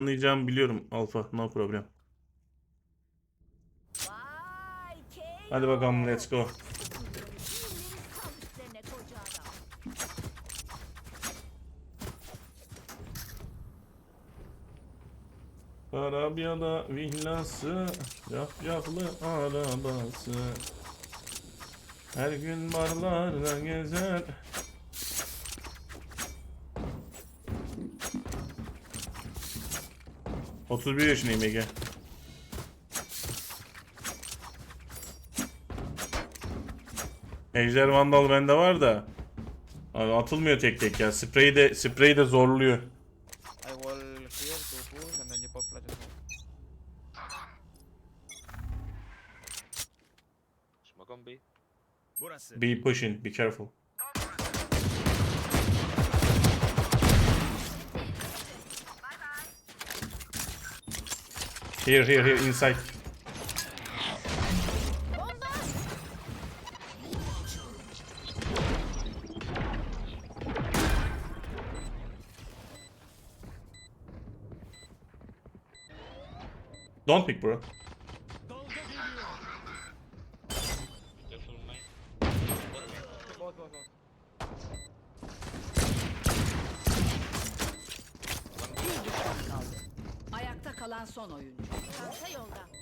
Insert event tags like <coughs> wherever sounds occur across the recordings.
anlayacağımı biliyorum Alfa. No problem. Hadi bakalım let's go. Arabya'da villası, yafyaflı arabası. Her gün barlarda gezer. Otuz bir yaşındayım Ege. Ejder Vandal bende var da abi atılmıyor tek tek ya. Spreyi de spreyi de zorluyor. I wall here to push and then you pop flash as well. Smoke on B. Burası. Be pushing, be careful. Here, here, here, inside. Bomba. Don't pick, bro. Careful main. Both, both, both. Bir düşman kaldı. Kalan son oyuncu. Çanta yolda.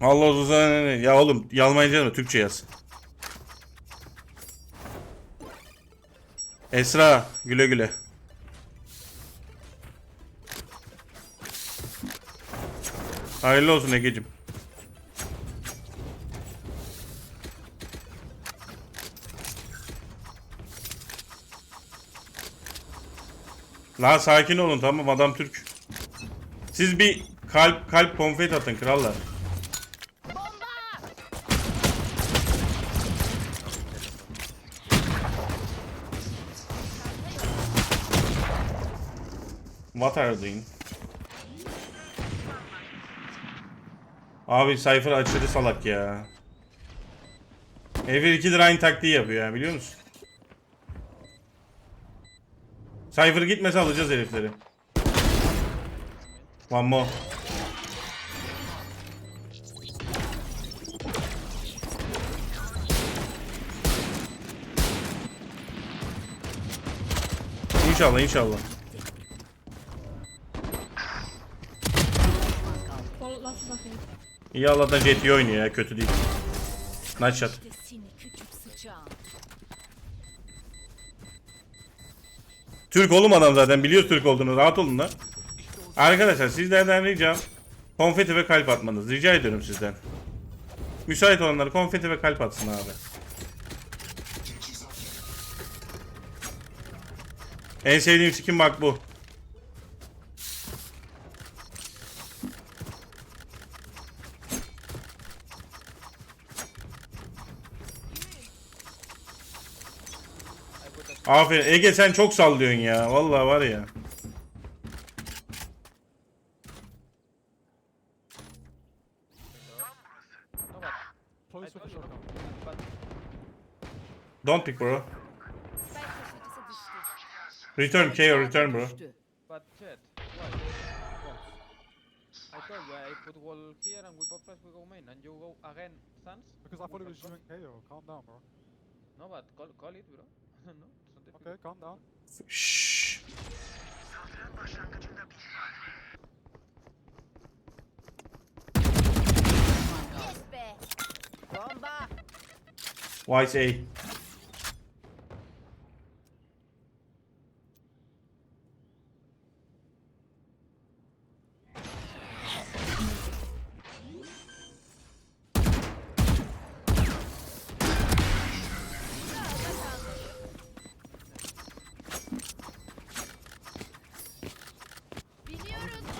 Allah uzun Ya oğlum Yalmayınca mı? Türkçe yaz. Esra güle güle. Hayırlı olsun Ege'cim. La sakin olun tamam adam Türk. Siz bir kalp kalp konfet atın krallar. What are doing? Abi Cypher aşırı salak ya. Evir 2 lira aynı taktiği yapıyor ya biliyor musun? Cypher gitmese alacağız herifleri. One more. İnşallah inşallah. İyi Allah'tan iyi oynuyor ya kötü değil. Nice shot. Türk oğlum adam zaten biliyoruz Türk olduğunu rahat olun lan. Arkadaşlar sizlerden ricam konfeti ve kalp atmanız. Rica ediyorum sizden. Müsait olanlar konfeti ve kalp atsın abi. En sevdiğim skin bak bu. Aferin. Ege sen çok sallıyorsun ya. Vallahi var ya. Don't pick bro. Return KO return bro. Düştü. but Jet, why? I told you I put wall here and we pop flash we go main and you go again Sans. Because I thought it was you and KO. Calm down, bro. No but call call it bro. <laughs> no. Okay, calm down. Yes be. Bomba. Vice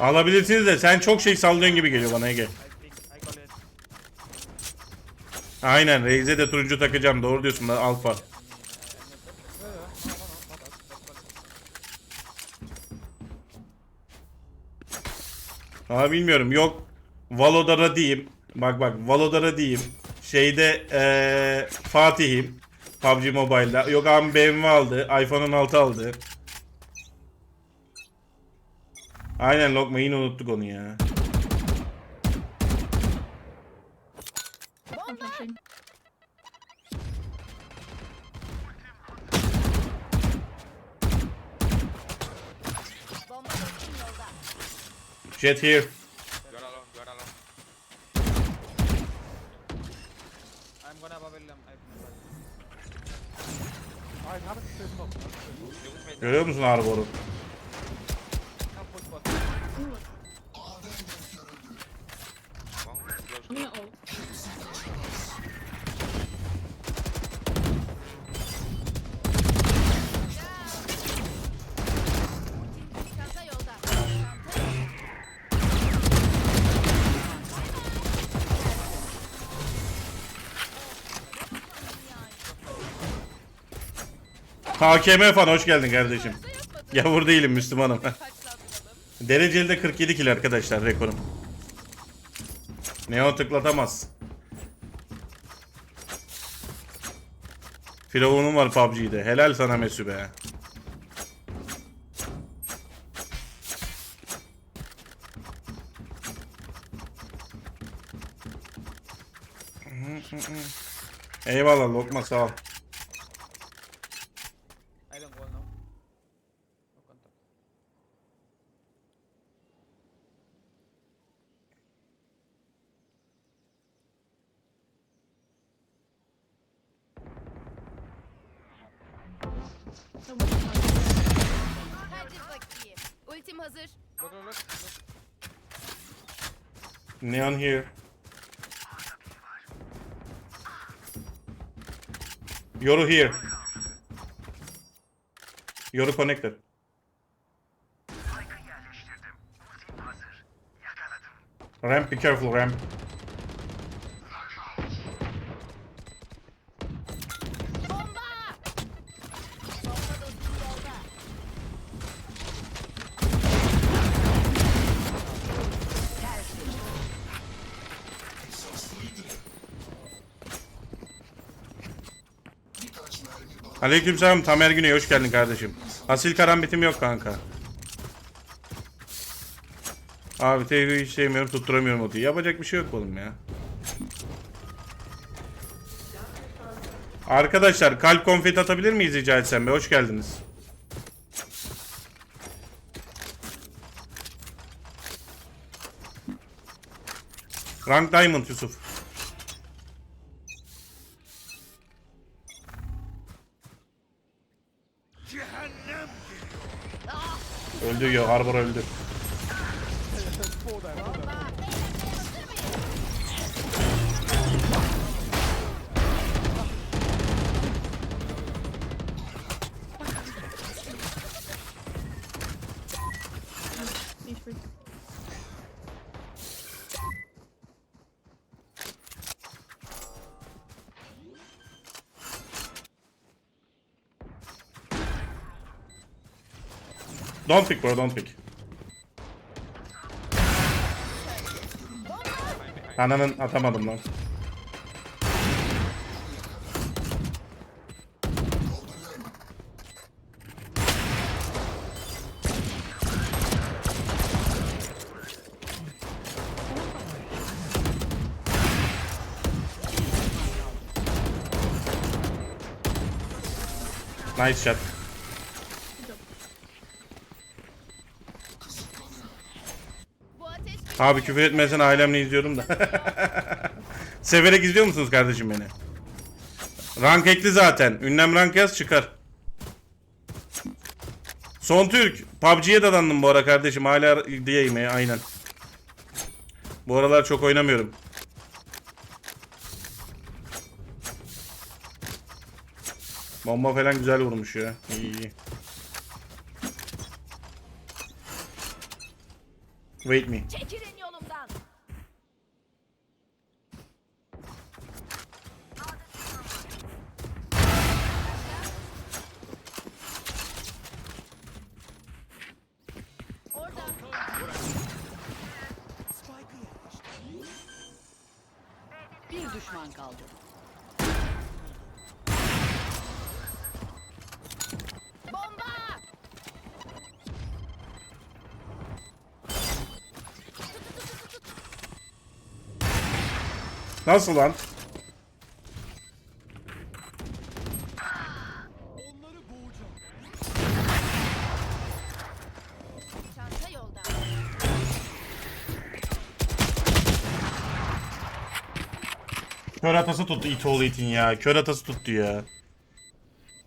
Alabilirsiniz de sen çok şey sallıyorsun gibi geliyor bana Ege. Aynen Reis'e de turuncu takacağım. Doğru diyorsun lan alfa. Ama bilmiyorum yok Valo'da diyeyim. Bak bak Valo'da diyeyim. Şeyde eee Fatih'im. PUBG Mobile'da. Yok abi BMW aldı. iPhone 16 aldı. Aynen Lokma yine unuttuk onu ya. Jet here. You are alone, you are alone. I'm gonna bubble them. Görüyor musun Arbor'u? HKM fan hoş geldin kardeşim. Yavur değilim Müslümanım. <laughs> Dereceli de 47 kill arkadaşlar rekorum. Neo tıklatamaz. Firavunum var PUBG'de. Helal sana Mesü be. Eyvallah Lokma sağ ol. Neon here. Yoru here. Yoru connected. Ramp, be careful, ramp. Aleykümselam Tamer Güney hoş geldin kardeşim. Asil karambitim yok kanka. Abi TV'yi hiç sevmiyorum tutturamıyorum o diye. Yapacak bir şey yok oğlum ya. Arkadaşlar kalp konfeti atabilir miyiz rica etsem be? Hoş geldiniz. Rank Diamond Yusuf. Öldü ya Harbor öldü. Don't pick bro don't pick. Ananın atamadım lan. Nice shot. Bu ateş Abi küfür etmesen ailemle izliyorum da. <laughs> Severek izliyor musunuz kardeşim beni? Rank ekli zaten. Ünlem rank yaz çıkar. Son Türk. PUBG'ye dadandım bu ara kardeşim. Hala diyeyim ya aynen. Bu aralar çok oynamıyorum. Bomba falan güzel vurmuş ya. İyi iyi. Wait me. Bir düşman kaldı. Bomba! Nasıl lan? Atası tuttu it oğlu itin ya. Kör atası tuttu ya.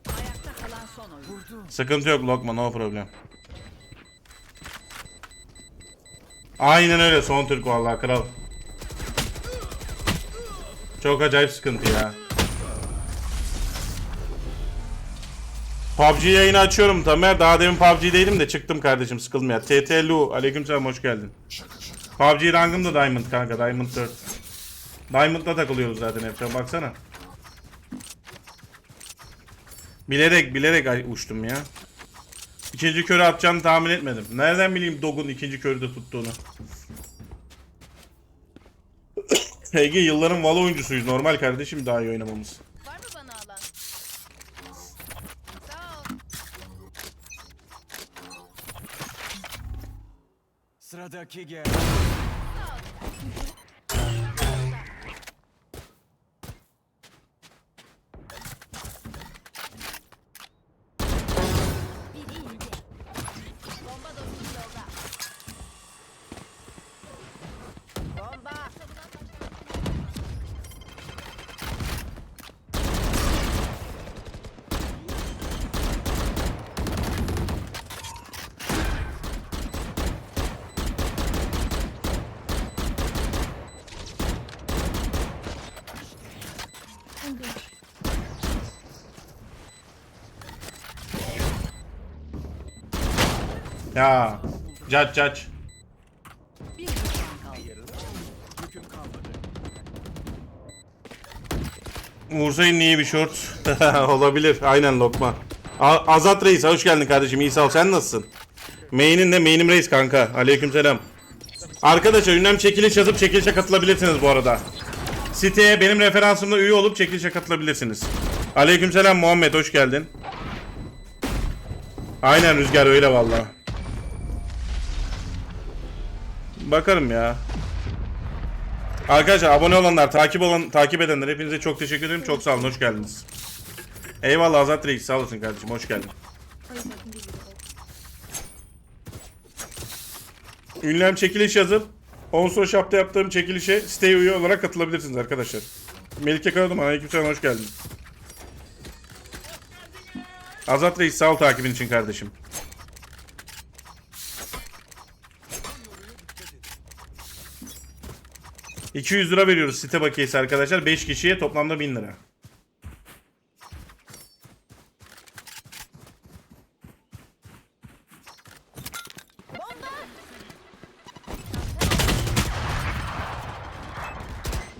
Ayakta kalan son oyun. Sıkıntı yok Lokman no problem. Aynen öyle son Türk vallahi kral. Çok acayip sıkıntı ya. PUBG yayını açıyorum Tamer. Daha demin PUBG'deydim de çıktım kardeşim sıkıldım ya. TTLU aleykümselam hoş geldin. PUBG rangım da Diamond kanka Diamond 4. Diamond'da takılıyoruz zaten hep. Baksana. Bilerek bilerek uçtum ya. İkinci körü atacağını tahmin etmedim. Nereden bileyim Dog'un ikinci körü de tuttuğunu. <coughs> Ege yılların Valo oyuncusuyuz. Normal kardeşim daha iyi oynamamız. Var mı bana alan? Sağ ol. Sıradaki gel. Ya. Caç caç. Bir. Vursaydın iyi bir short. <laughs> Olabilir. Aynen Lokma. A- Azat Reis hoş geldin kardeşim. İyi sağ ol. Sen nasılsın? Main'in de main'im Reis kanka. Aleykümselam. Arkadaşlar ünlem çekiliş yazıp çekilişe katılabilirsiniz bu arada. Siteye benim referansımla üye olup çekilişe katılabilirsiniz. Aleykümselam Muhammed hoş geldin. Aynen Rüzgar öyle valla. Bakarım ya. Arkadaşlar abone olanlar, takip olan, takip edenler hepinize çok teşekkür ederim. Çok sağ olun, hoş geldiniz. Eyvallah Azat Reis, sağ olasın kardeşim, hoş geldin. Ünlem çekiliş yazıp Onsor Shop'ta yaptığım çekilişe siteye üye olarak katılabilirsiniz arkadaşlar. Melike Karadım, aleykümselam hoş geldin. Azat Reis sağ ol takibin için kardeşim. ...200 lira veriyoruz site bakiyesi arkadaşlar. 5 kişiye toplamda 1000 lira.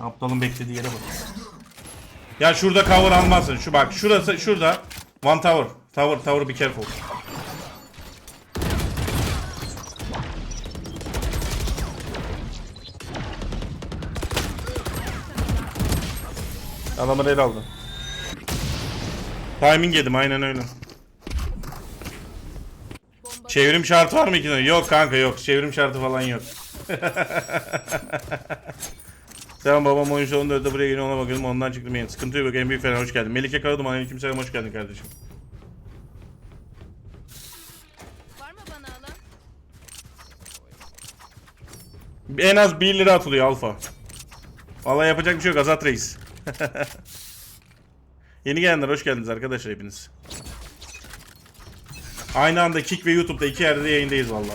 Aptalın beklediği yere bak. Ya şurada cover almazsın. Şu bak şurası şurada. One tower. Tower tower be careful. Adamı el aldı. Timing yedim aynen öyle. Çevrim şartı var mı ki? Yok kanka yok. Çevrim şartı falan yok. <laughs> Selam babam oyun şovunda öde buraya yeni ona bakalım ondan çıktım yeni. Sıkıntı yok en büyük falan hoş geldin. Melike Karadım aleyküm selam hoş geldin kardeşim. Var mı bana alan? En az 1 lira atılıyor alfa. Vallahi yapacak bir şey yok Azat Reis. <laughs> Yeni gelenler hoş geldiniz arkadaşlar hepiniz. Aynı anda Kick ve YouTube'da iki yerde de yayındayız hazır.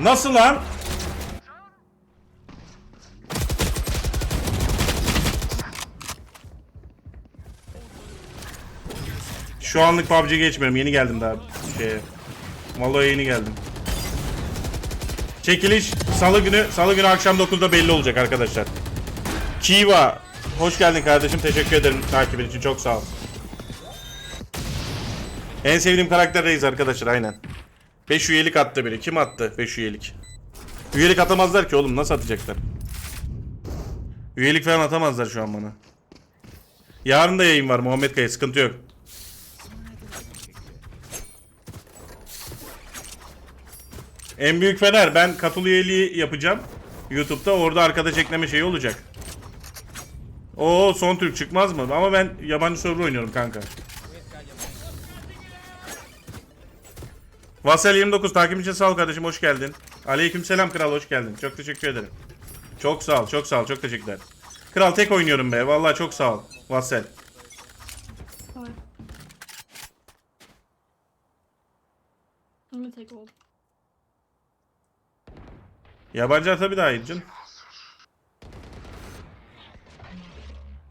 Nasıl lan? Şu anlık PUBG geçmiyorum. Yeni geldim daha şeye. Valo'ya yeni geldim. Çekiliş salı günü salı günü akşam 9'da belli olacak arkadaşlar. Kiva hoş geldin kardeşim. Teşekkür ederim takibin için. Çok sağ ol. En sevdiğim karakter Reis arkadaşlar aynen. 5 üyelik attı biri. Kim attı 5 üyelik? Üyelik atamazlar ki oğlum. Nasıl atacaklar? Üyelik falan atamazlar şu an bana. Yarın da yayın var Muhammed Kaya. Sıkıntı yok. En büyük fener. Ben katıl üyeliği yapacağım. YouTube'da orada arkadaş ekleme şeyi olacak. Oo son Türk çıkmaz mı? Ama ben yabancı server oynuyorum kanka. Vasel 29 takip sağ ol kardeşim hoş geldin. Aleyküm selam kral hoş geldin. Çok teşekkür ederim. Çok sağ ol çok sağ ol çok teşekkürler. Kral tek oynuyorum be vallahi çok sağ ol. Vasel. I'm gonna take Yabancı tabii daha iyi canım.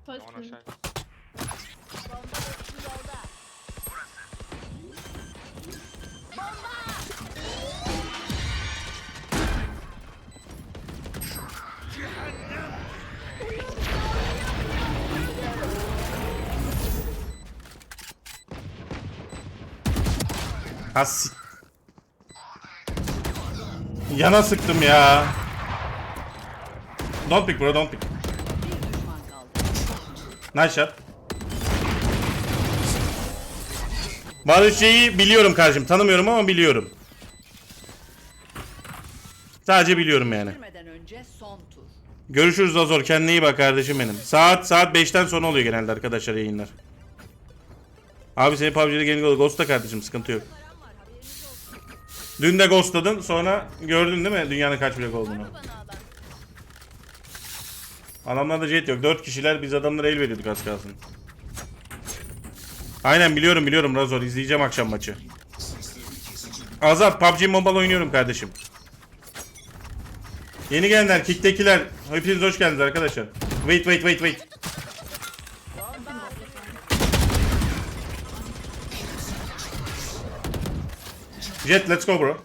Clear. aşağı. Yolda. Has. Yana sıktım ya. Don't pick bro don't pick. Nice shot. Barışçı'yı biliyorum kardeşim. Tanımıyorum ama biliyorum. Sadece biliyorum yani. Görüşürüz Azor. Kendine iyi bak kardeşim benim. Saat saat 5'ten sonra oluyor genelde arkadaşlar yayınlar. Abi seni PUBG'de Gaming Ghost'ta kardeşim sıkıntı yok. Dün de ghostladın sonra gördün değil mi dünyanın kaç blok olduğunu. Adamlarda jet yok. 4 kişiler biz adamlara el veriyorduk az kalsın. Aynen biliyorum biliyorum Razor izleyeceğim akşam maçı. Azat PUBG Mobile oynuyorum kardeşim. Yeni gelenler, kicktekiler. Hepiniz hoş geldiniz arkadaşlar. Wait wait wait wait. Jet let's go bro.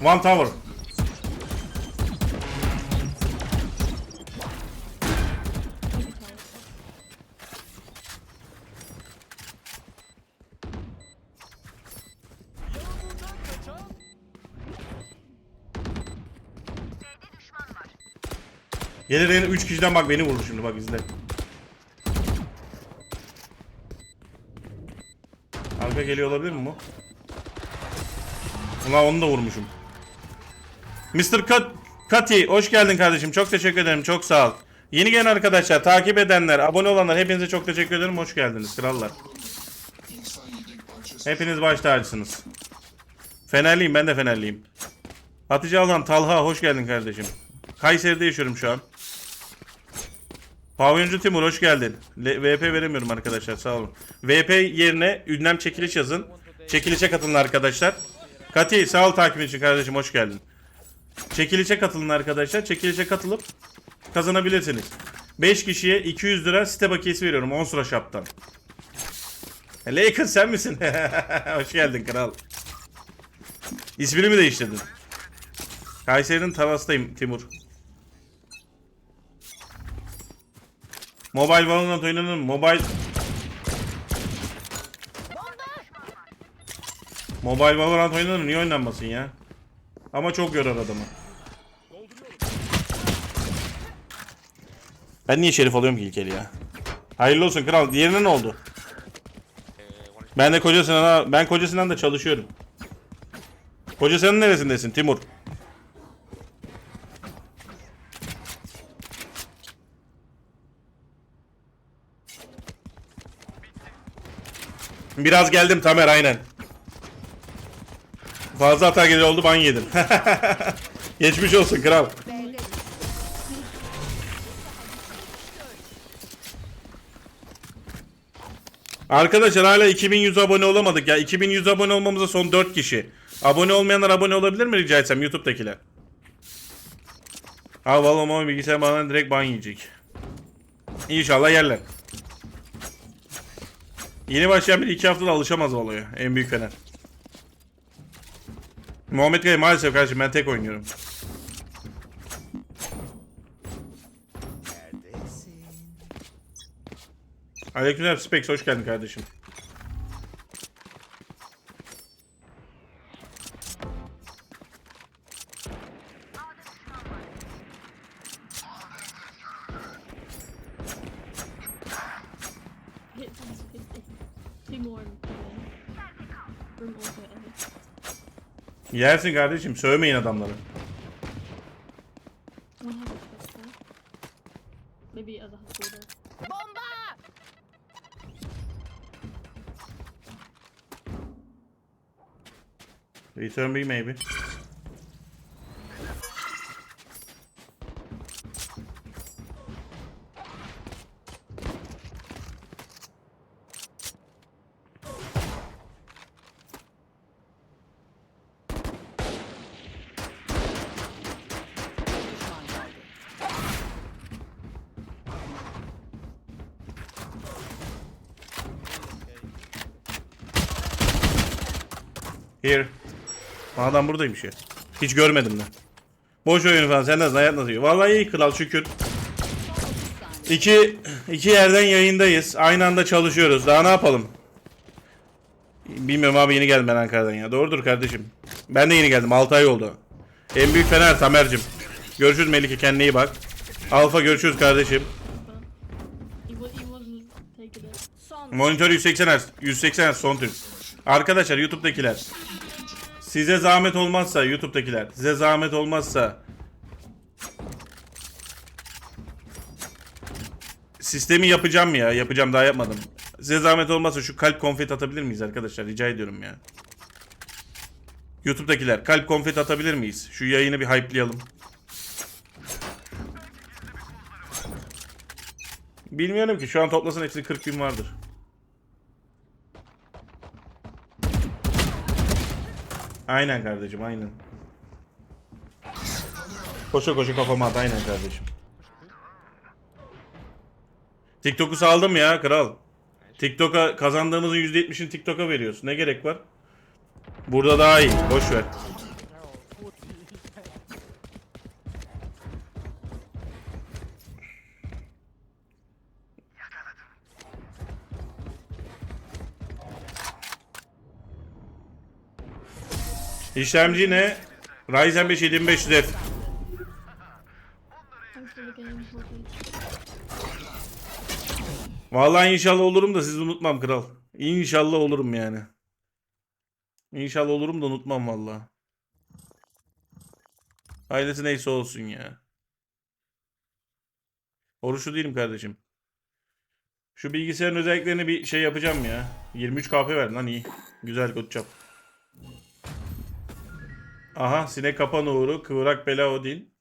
One tower. Gelir en 3 kişiden bak beni vurdu şimdi bak izle. Arka geliyor olabilir mi bu? Ulan onu da vurmuşum. Mr. Cut Kati hoş geldin kardeşim. Çok teşekkür ederim. Çok sağ ol. Yeni gelen arkadaşlar, takip edenler, abone olanlar hepinize çok teşekkür ederim. Hoş geldiniz krallar. Hepiniz baş tacısınız. Fenerliyim ben de Fenerliyim. Hatice Alan, Talha hoş geldin kardeşim. Kayseri'de yaşıyorum şu an. Pavyoncu Timur hoş geldin. Le- VP veremiyorum arkadaşlar sağ olun. VP yerine ünlem çekiliş yazın. Çekilişe katılın arkadaşlar. Kati sağ ol takip için kardeşim hoş geldin. Çekilişe katılın arkadaşlar. Çekilişe katılıp kazanabilirsiniz. 5 kişiye 200 lira site bakiyesi veriyorum 10 sıra shop'tan. E, Lakers sen misin? <laughs> hoş geldin kral. İsmini mi değiştirdin? Kayseri'nin Talas'tayım Timur. Mobile Valorant oynanır mı? Mobile... Mobile Valorant oynanır? Niye oynanmasın ya? Ama çok yorar adamı. Ben niye şerif alıyorum ki ilk el ya? Hayırlı olsun kral. Diğerine ne oldu? Ben de Koca Sinan'a, ben Koca Sinan'da çalışıyorum. Koca Sinan'ın neresindesin Timur? Biraz geldim Tamer aynen. Fazla hata geliyor oldu ban yedim. <laughs> Geçmiş olsun kral. Arkadaşlar hala 2100 abone olamadık ya. 2100 abone olmamıza son 4 kişi. Abone olmayanlar abone olabilir mi rica etsem YouTube'dakiler? Ha valla ama bilgisayar bana direkt ban yiyecek. İnşallah yerler. Yeni başlayan bir iki haftada alışamaz Valo'ya. En büyük fener. Muhammed Kaya maalesef kardeşim ben tek oynuyorum. Aleykümselam Spex hoş geldin kardeşim. Hit from 50. Two more. Room also edit. Yersin kardeşim sövmeyin adamları. One has a pistol. Maybe other hospital. Bomba! Return B maybe. Düşman kaldı. Here. Adam buradaymış ya. Hiç görmedim de. Boş oyun falan. Sen nasıl hayat nasıl? Vallahi iyi kral şükür. İki, iki yerden yayındayız. Aynı anda çalışıyoruz. Daha ne yapalım? Bilmiyorum abi yeni geldim ben Ankara'dan ya. Doğrudur kardeşim. Ben de yeni geldim. 6 ay oldu. En büyük Fener Tamer'cim. Görüşürüz Melike kendine iyi bak. Alfa görüşürüz kardeşim. Monitör 180 Hz. 180 Hz son tüm. Arkadaşlar YouTube'dakiler. Size zahmet olmazsa YouTube'dakiler. Size zahmet olmazsa Sistemi yapacağım ya. Yapacağım daha yapmadım. Size zahmet olmazsa şu kalp konfeti atabilir miyiz arkadaşlar? Rica ediyorum ya. YouTube'dakiler kalp konfeti atabilir miyiz? Şu yayını bir hype'layalım. Bilmiyorum ki şu an toplasan hepsi 40 bin vardır. Aynen kardeşim aynen. Koşa koşa kafama at aynen kardeşim. TikTok'u saldım ya kral. TikTok'a kazandığımızın %70'ini TikTok'a veriyoruz. Ne gerek var? Burada daha iyi. Boş ver. İşlemci ne? Ryzen 5 7500F. Thanks for the game. Morty. Vallahi inşallah olurum da sizi unutmam kral. İnşallah olurum yani. İnşallah olurum da unutmam vallahi. Ailesi neyse olsun ya. Oruçlu değilim kardeşim. Şu bilgisayarın özelliklerini bir şey yapacağım ya. 23 KP verdin lan iyi. Güzel job. Aha sinek kapan uğru kıvrak bela Odin.